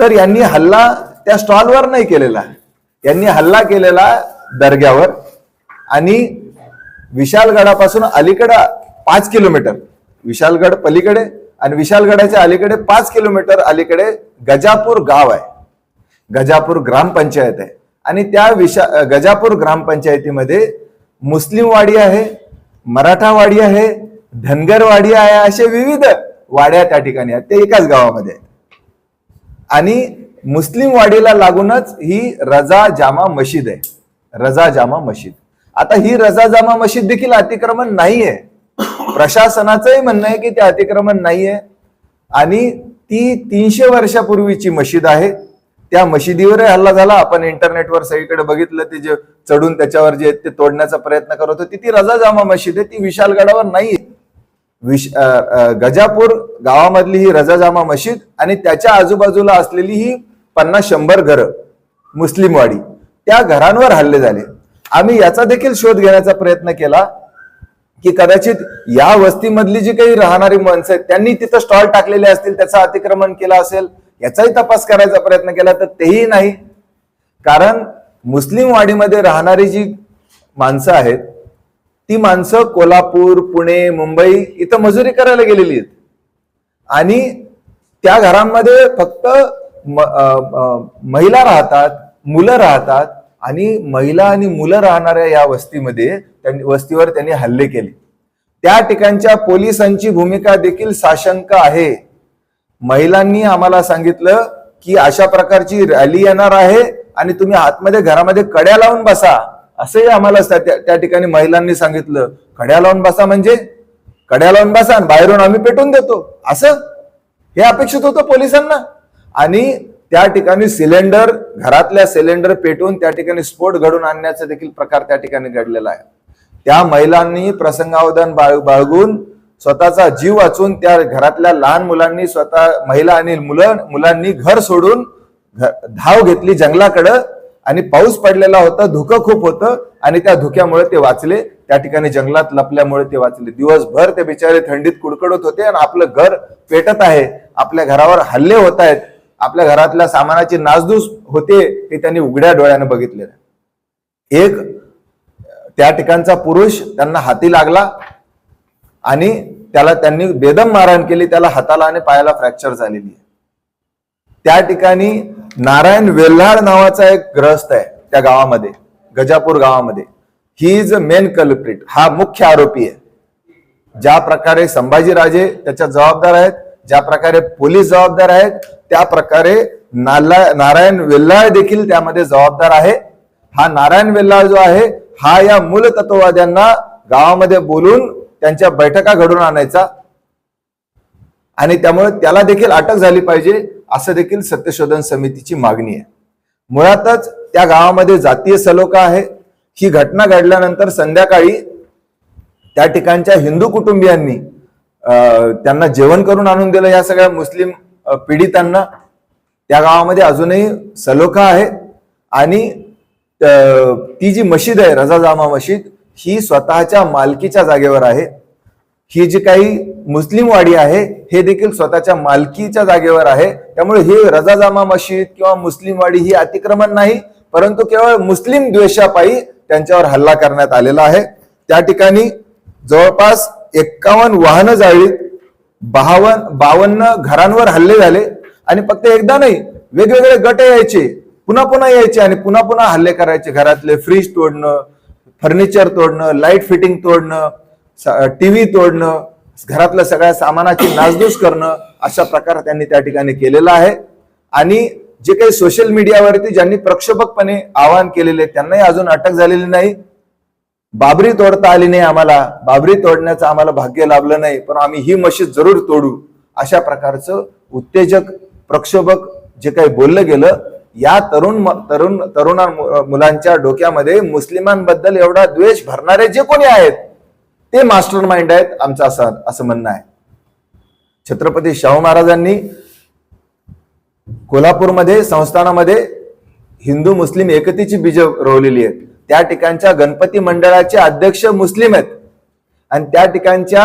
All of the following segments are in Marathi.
तर यांनी हल्ला त्या स्टॉलवर नाही केलेला. यांनी हल्ला केलेला दर्ग्यावर आणि विशालगडापासून अलीकडे पाच किलोमीटर. विशालगड पलीकडे आणि विशालगडाच्या अलीकडे पाच किलोमीटर अलीकडे गजापूर गाव आहे. गजापूर ग्रामपंचायत आहे. आणि त्या विशा गजापूर ग्रामपंचायतीमध्ये मुस्लिम वाडी आहे मराठा वाडी आहे धनगरवाडी आहे असे विविध वाड्या त्या ठिकाणी आहेत. ते एकाच गावामध्ये आहेत. आणि मुस्लिम वाडीला लागूनच ही रजा जामा मशीद आहे. रजा जामा मशीद. आता ही रजा जामा मशीद देखील अतिक्रमण नाहीये. प्रशासनाचंही म्हणणं आहे की ते अतिक्रमण नाहीये. आणि ती तीनशे वर्षापूर्वीची मशीद आहे. त्या मशिदीवरही हल्ला झाला. आपण इंटरनेटवर सगळीकडे बघितलं ते जे चढून त्याच्यावर जे ते तोडण्याचा प्रयत्न करत होते. ती रजा जामा मशीद आहे. ती विशालगडावर नाही विश गजापूर गावामधली ही रजा जामा मशीद आणि त्याच्या आजूबाजूला असलेली ही पन्नास शंभर घरं मुस्लिमवाडी त्या घरांवर हल्ले झाले. आम्ही याचा देखील शोध घेण्याचा प्रयत्न केला की कदाचित या वस्तीमधली जी काही राहणारी माणसं आहेत त्यांनी तिथं स्टॉल टाकलेले असतील त्याचं अतिक्रमण केलं असेल याचाही तपास करायचा प्रयत्न केला तर तेही नाही. कारण मुस्लिम वाडीमध्ये राहणारी जी माणसं आहेत ती माणसं कोल्हापूर पुणे मुंबई इथं मजुरी करायला गेलेली आहेत. आणि त्या घरांमध्ये फक्त महिला राहतात मुलं राहतात आणि महिला आणि मुलं राहणाऱ्या या वस्तीमध्ये त्यांनी वस्तीवर त्यांनी हल्ले केले. त्या ठिकाणच्या पोलिसांची भूमिका देखील साशंक आहे. महिलांनी आम्हाला सांगितलं की अशा प्रकारची रॅली येणार आहे आणि तुम्ही आतमध्ये घरामध्ये कड्या लावून बसा. असंही आम्हाला त्या ठिकाणी महिलांनी सांगितलं कड्या लावून बसा म्हणजे कड्या लावून बसा आणि बाहेरून आम्ही पेटून देतो. असं हे अपेक्षित होतं पोलिसांना. आणि त्या ठिकाणी सिलेंडर घरातल्या सिलेंडर पेटून त्या ठिकाणी स्फोट घडून आणण्याचा देखील प्रकार त्या ठिकाणी घडलेला आहे. त्या महिलांनी प्रसंगावधान बाळ बाळगून स्वतःचा जीव वाचून त्या घरातल्या लहान मुलांनी स्वतः महिला आणि मुलं मुलांनी घर सोडून धाव घेतली जंगलाकडं. आणि पाऊस पडलेला होता धुकं खूप होतं आणि त्या धुक्यामुळे ते वाचले. त्या ठिकाणी जंगलात लपल्यामुळे ते वाचले. दिवसभर ते बिचारे थंडीत कुडकडत होते आणि आपलं घर पेटत आहे. आपल्या घरावर हल्ले होत आहेत. आपल्या घरातल्या सामानाची नासधूस होते हे त्यांनी उघड्या डोळ्याने बघितलेलं एक त्या ठिकाणचा पुरुष त्यांना हाती लागला आणि त्याला त्यांनी बेदम मारहाण केली. त्याला हाताला आणि पायाला फ्रॅक्चर झालेली आहे. त्या ठिकाणी नारायण वेल्हाड नावाचा एक ग्रस्त आहे त्या गावामध्ये गजापूर गावामध्ये. He is a main culprit हा मुख्य आरोपी आहे. ज्या प्रकारे संभाजीराजे त्याच्या जबाबदार आहेत ज्या प्रकारे पोलीस जबाबदार आहेत त्या प्रकारे नाला नारायण वेल्हाळ देखील त्यामध्ये जबाबदार आहे. हा नारायण वेल्हाळ जो आहे हा या मूल तत्ववाद्यांना गावामध्ये बोलून त्यांच्या बैठका घडून आणायचा. आणि त्यामुळे त्याला देखील अटक झाली पाहिजे. असं देखील सत्यशोधन समितीची मागणी आहे. मुळातच त्या गावामध्ये जातीय सलोखा आहे. ही घटना घडल्यानंतर संध्याकाळी त्या ठिकाणच्या हिंदू कुटुंबियांनी त्यांना जेवण करून आणून दिलं या सगळ्या मुस्लिम पीडितांना. त्या गावामध्ये अजूनही सलोखा आहे आणि ती जी मशीद आहे रजा जामा मशीद ही स्वतःच्या मालकीच्या जागेवर आहे. ही जी काही मुस्लिम वाडी आहे हे देखील स्वतःच्या मालकीच्या जागेवर आहे. त्यामुळे हे रजा जामा मशीद किंवा मुस्लिम वाडी ही अतिक्रमण नाही परंतु केवळ मुस्लिम द्वेषापायी त्यांच्यावर हल्ला करण्यात आलेला आहे. त्या ठिकाणी जवळपास एक्कावन्न वाहनं जाळीत बावन्न बावन्न घरांवर हल्ले झाले आणि फक्त एकदा नाही वेगवेगळे गट यायचे पुन्हा पुन्हा यायचे आणि पुन्हा पुन्हा हल्ले करायचे. घरातले फ्रीज तोडणं फर्निचर तोडणं लाइट फिटिंग तोडणं टीव्ही तोडणं घरातल्या सगळ्या सामानाची नासधूस करणं अशा प्रकार त्यांनी त्या ठिकाणी केलेला आहे. आणि जे काही सोशल मीडियावरती ज्यांनी प्रक्षोभकपणे आवाहन केलेले त्यांनाही अजून अटक झालेली नाही. बाबरी तोडता आली नाही आम्हाला. बाबरी तोडण्याचं आम्हाला भाग्य लाभलं नाही पण आम्ही ही मशीद जरूर तोडू. अशा प्रकारचं उत्तेजक प्रक्षोभक जे काही बोललं गेलं या तरुण तरुण तरुणा मुलांच्या डोक्यामध्ये मुस्लिमांबद्दल एवढा द्वेष भरणारे जे कोणी आहेत ते मास्टर माइंड आहेत आमचं असं असं म्हणणं आहे. छत्रपती शाहू महाराजांनी कोल्हापूरमध्ये संस्थानामध्ये हिंदू मुस्लिम एकतेची बीज रोवलेली आहेत. त्या ठिकाणच्या गणपती मंडळाचे अध्यक्ष मुस्लिम आहेत. आणि त्या ठिकाणच्या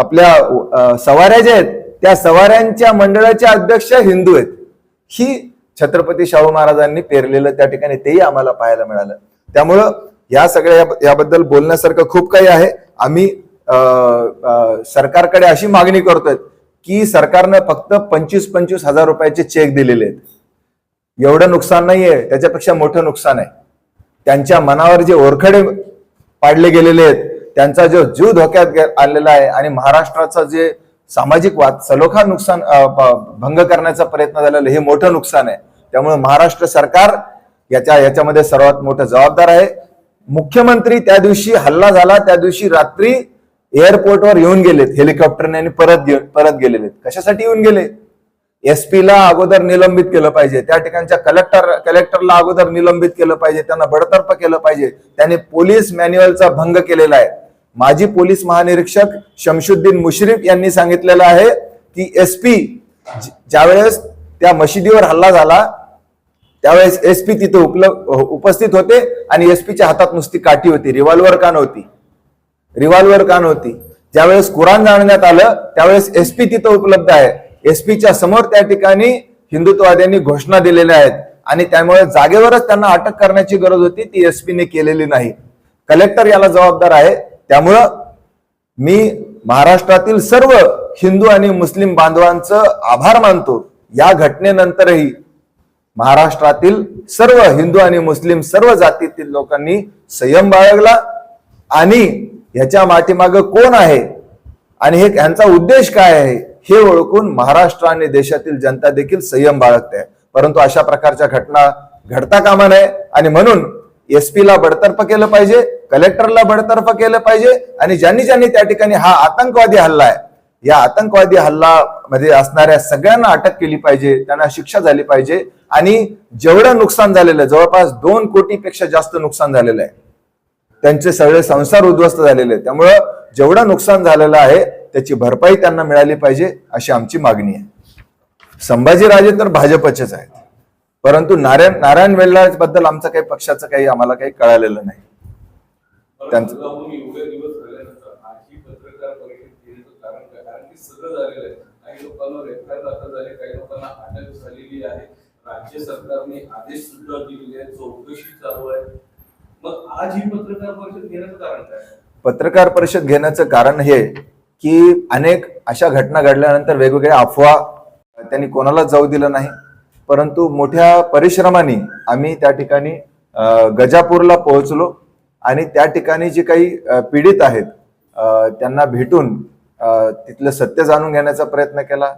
आपल्या सवाऱ्या ज्या आहेत त्या सवाऱ्यांच्या मंडळाचे अध्यक्ष हिंदू आहेत. ही छत्रपती शाहू महाराजांनी पेरलेलं त्या ठिकाणी तेही आम्हाला पाहायला मिळालं. त्यामुळं या सगळ्या याबद्दल बोलण्यासारखं खूप काही आहे. आम्ही सरकारकडे अशी मागणी करतोय की सरकारनं फक्त पंचवीस पंचवीस हजार रुपयाचे चेक दिलेले आहेत. एवढं नुकसान नाहीये त्याच्यापेक्षा मोठं नुकसान आहे. त्यांच्या मनावर जे ओरखडे पाडले गेलेले आहेत त्यांचा जो जीव धोक्यात आलेला आहे आणि महाराष्ट्राचा जे सामाजिक वाद सलोखा नुकसान भंग करण्याचा प्रयत्न झालेला हे मोठं नुकसान आहे. त्यामुळे महाराष्ट्र सरकार याच्या याच्यामध्ये सर्वात मोठं जबाबदार आहे. मुख्यमंत्री त्या दिवशी हल्ला झाला त्या दिवशी रात्री एअरपोर्टवर येऊन गेलेत हेलिकॉप्टरने आणि परत गे- परत गेलेले कशासाठी येऊन गेले? एसपी ला अगोदर निलंबित केलं पाहिजे. त्या ठिकाणच्या कलेक्टर कलेक्टरला अगोदर निलंबित केलं पाहिजे. त्यांना बडतर्फ केलं पाहिजे. त्यांनी पोलीस मॅन्युअलचा भंग केलेला आहे. माजी पोलीस महानिरीक्षक शमशुद्दीन मुश्रीफ यांनी सांगितलेलं आहे की एसपी ज्यावेळेस त्या मशिदीवर हल्ला झाला त्यावेळेस एस पी तिथे उपलब्ध उपस्थित होते आणि एस पीच्या हातात नुसती काठी होती रिव्हॉल्वर का नव्हती रिव्हॉल्वर का नव्हती ज्यावेळेस कुराण जाणण्यात आलं त्यावेळेस एस पी तिथं उपलब्ध आहे. एसपीच्या समोर त्या ठिकाणी हिंदुत्ववाद्यांनी घोषणा दिलेल्या आहेत. आणि त्यामुळे जागेवरच त्यांना अटक करण्याची गरज होती ती एस पीने केलेली नाही. कलेक्टर याला जबाबदार आहे. त्यामुळं मी महाराष्ट्रातील सर्व हिंदू आणि मुस्लिम बांधवांचं आभार मानतो. या घटनेनंतरही महाराष्ट्रातील सर्व हिंदू आणि मुस्लिम सर्व जातीतील लोकांनी संयम बाळगला. आणि ह्याच्या माठीमाग कोण आहे? आणि हे ह्यांचा उद्देश काय आहे? हे ओळखून महाराष्ट्र आणि देशातील जनता देखील संयम बाळगते. आहे. परंतु अशा प्रकारच्या घटना घडता कामा नये. आणि म्हणून एस ला बडतर्फ केलं पाहिजे कलेक्टरला बडतर्फ केलं पाहिजे. आणि ज्यांनी ज्यांनी त्या ठिकाणी हा आतंकवादी हल्ला आहे या आतंकवादी हल्ला मध्ये असणाऱ्या सगळ्यांना अटक केली पाहिजे त्यांना शिक्षा झाली पाहिजे आणि जेवढं नुकसान झालेलं आहे जवळपास दोन कोटीपेक्षा जास्त नुकसान झालेलं आहे. त्यांचे सगळे संसार उद्ध्वस्त झालेले आहेत. त्यामुळं जेवढं नुकसान झालेलं आहे त्याची भरपाई त्यांना मिळाली पाहिजे अशी आमची मागणी आहे. संभाजीराजे तर भाजपचेच आहेत. परंतु नारायण नारायण वेल्लाळबद्दल आमचं काही पक्षाचं काही आम्हाला काही कळालेलं नाही. त्यांचं- त्यांचं जाऊन एवढे दिवस झाल्यानंतर आजही पत्रकार परिषद घेण्याचं कारण सगळं झालेलं आहे. काही लोकांना रेफर दाखल झाले काही लोकांना अटक झालेली आहे. राज्य सरकारने आदेश सुद्धा दिलेले आहेत चौकशी चालू आहे. मग आज ही पत्रकार परिषद घेण्याचं कारण काय? पत्रकार परिषद घेण्याचं कारण हे की अनेक अशा घटना घडल्यानंतर वेगवेगळ्या अफवा त्यांनी कोणालाच जाऊ दिलं नाही. परंतु मोठ्या परिश्रमाने आम्ही त्या ठिकाणी गजापूरला पोहोचलो आणि त्या ठिकाणी जे काही पीडित आहेत त्यांना भेटून तिथलं सत्य जाणून घेण्याचा प्रयत्न केला.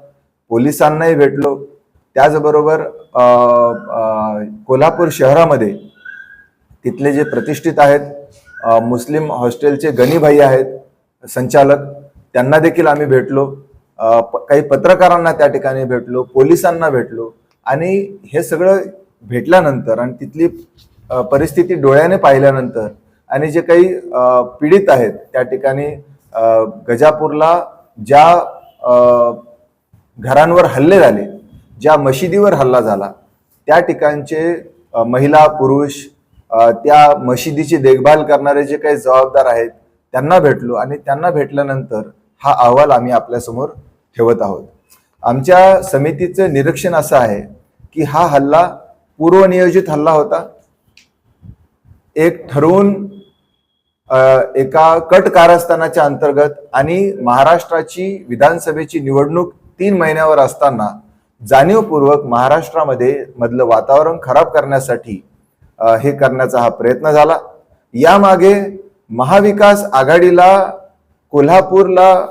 पोलिसांनाही भेटलो. त्याचबरोबर कोल्हापूर शहरामध्ये तिथले जे प्रतिष्ठित आहेत मुस्लिम हॉस्टेलचे गणीभाई आहेत संचालक त्यांना देखील आम्ही भेटलो. प- काही पत्रकारांना त्या ठिकाणी भेटलो पोलिसांना भेटलो. आणि हे सगळं भेटल्यानंतर आणि तिथली परिस्थिती डोळ्याने पाहिल्यानंतर आणि जे काही पीडित आहेत त्या ठिकाणी गजापूरला ज्या घरांवर हल्ले झाले ज्या मशिदीवर हल्ला झाला त्या ठिकाणचे महिला पुरुष त्या मशिदीची देखभाल करणारे जे काही जबाबदार आहेत त्यांना भेटलो आणि त्यांना भेटल्यानंतर हा अहवाल आम्ही आपल्यासमोर ठेवत आहोत. आमच्या समितीचं निरीक्षण असं आहे की हा हल्ला पूर्वनियोजित हल्ला होता. एक ठरवून एका कट कारस्थानाच्या अंतर्गत आणि महाराष्ट्राची विधानसभेची निवडणूक तीन महिन्यावर असताना जाणीवपूर्वक महाराष्ट्रामध्ये मधलं वातावरण खराब करण्यासाठी हे करण्याचा हा प्रयत्न झाला. यामागे महाविकास आघाडीला कोल्हापूरला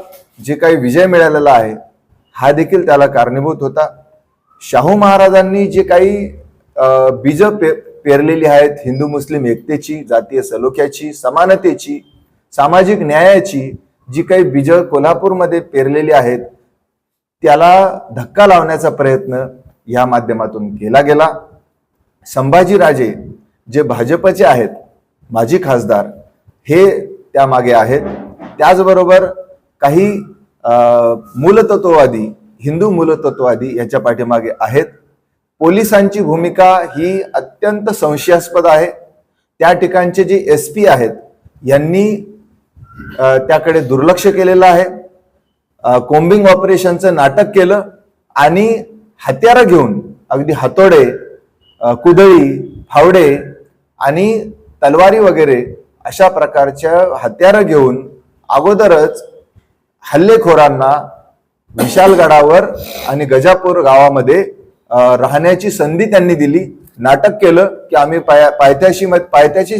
जे काही विजय मिळालेला आहे हा देखील त्याला कारणीभूत होता. शाहू महाराजांनी जे काही बीज पे पेरलेली आहेत हिंदू मुस्लिम एकतेची जातीय सलोख्याची समानतेची सामाजिक न्यायाची जी काही बीज कोल्हापूरमध्ये पेरलेली आहेत त्याला धक्का लावण्याचा प्रयत्न या माध्यमातून केला गेला. संभाजीराजे जे भाजपचे आहेत माजी खासदार हे त्यामागे आहेत. त्याचबरोबर काही मूलतत्ववादी हिंदू मूलतत्ववादी याच्या पाठीमागे आहेत. पोलिसांची भूमिका ही अत्यंत संशयास्पद आहे. त्या ठिकाणचे जे एस पी आहेत यांनी त्याकडे दुर्लक्ष केलेलं आहे. कोम्बिंग ऑपरेशनचं नाटक केलं आणि हत्यारं घेऊन अगदी हातोडे कुदळी फावडे आणि तलवारी वगैरे अशा प्रकारच्या हत्यारं घेऊन अगोदरच हल्लेखोरांना विशालगडावर आणि गजापूर गावामध्ये राहण्याची संधी त्यांनी दिली. नाटक केलं की आम्ही पाय पायथ्याशी पायथ्याशी